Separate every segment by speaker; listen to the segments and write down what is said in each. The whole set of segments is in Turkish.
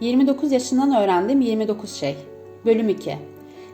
Speaker 1: 29 yaşından öğrendim 29 şey. Bölüm 2.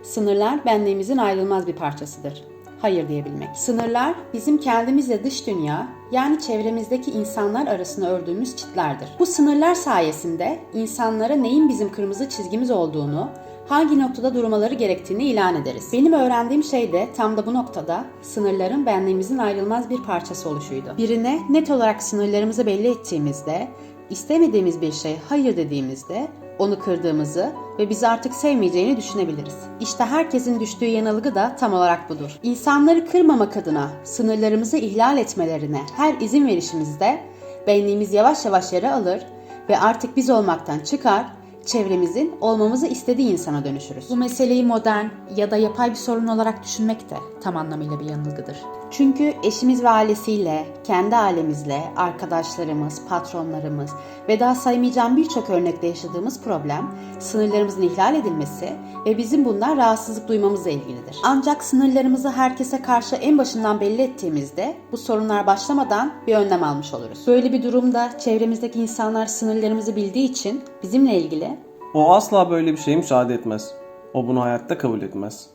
Speaker 1: Sınırlar benliğimizin ayrılmaz bir parçasıdır. Hayır diyebilmek. Sınırlar bizim kendimizle dış dünya yani çevremizdeki insanlar arasında ördüğümüz çitlerdir. Bu sınırlar sayesinde insanlara neyin bizim kırmızı çizgimiz olduğunu, hangi noktada durmaları gerektiğini ilan ederiz. Benim öğrendiğim şey de tam da bu noktada sınırların benliğimizin ayrılmaz bir parçası oluşuydu. Birine net olarak sınırlarımızı belli ettiğimizde, istemediğimiz bir şey hayır dediğimizde onu kırdığımızı ve bizi artık sevmeyeceğini düşünebiliriz. İşte herkesin düştüğü yanılgı da tam olarak budur. İnsanları kırmamak adına sınırlarımızı ihlal etmelerine her izin verişimizde benliğimiz yavaş yavaş yara alır ve artık biz olmaktan çıkar, çevremizin olmamızı istediği insana dönüşürüz. Bu meseleyi modern ya da yapay bir sorun olarak düşünmek de tam anlamıyla bir yanılgıdır. Çünkü eşimiz ve ailesiyle, kendi ailemizle, arkadaşlarımız, patronlarımız ve daha saymayacağım birçok örnekte yaşadığımız problem sınırlarımızın ihlal edilmesi ve bizim bundan rahatsızlık duymamızla ilgilidir. Ancak sınırlarımızı herkese karşı en başından belli ettiğimizde bu sorunlar başlamadan bir önlem almış oluruz. Böyle bir durumda çevremizdeki insanlar sınırlarımızı bildiği için bizimle ilgili
Speaker 2: O asla böyle bir şeye müsaade etmez. O bunu hayatta kabul etmez.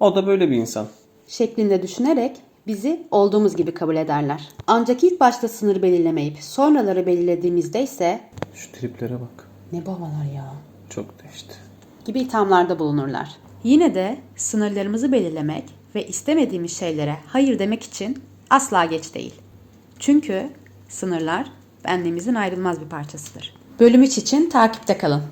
Speaker 2: O da böyle bir insan.
Speaker 1: şeklinde düşünerek bizi olduğumuz gibi kabul ederler. Ancak ilk başta sınır belirlemeyip sonraları belirlediğimizde ise
Speaker 2: Şu triplere bak.
Speaker 1: ne babalar ya
Speaker 2: Çok değişti.
Speaker 1: gibi ithamlarda bulunurlar. Yine de sınırlarımızı belirlemek ve istemediğimiz şeylere hayır demek için asla geç değil. Çünkü sınırlar benliğimizin ayrılmaz bir parçasıdır. Bölüm 3 için takipte kalın.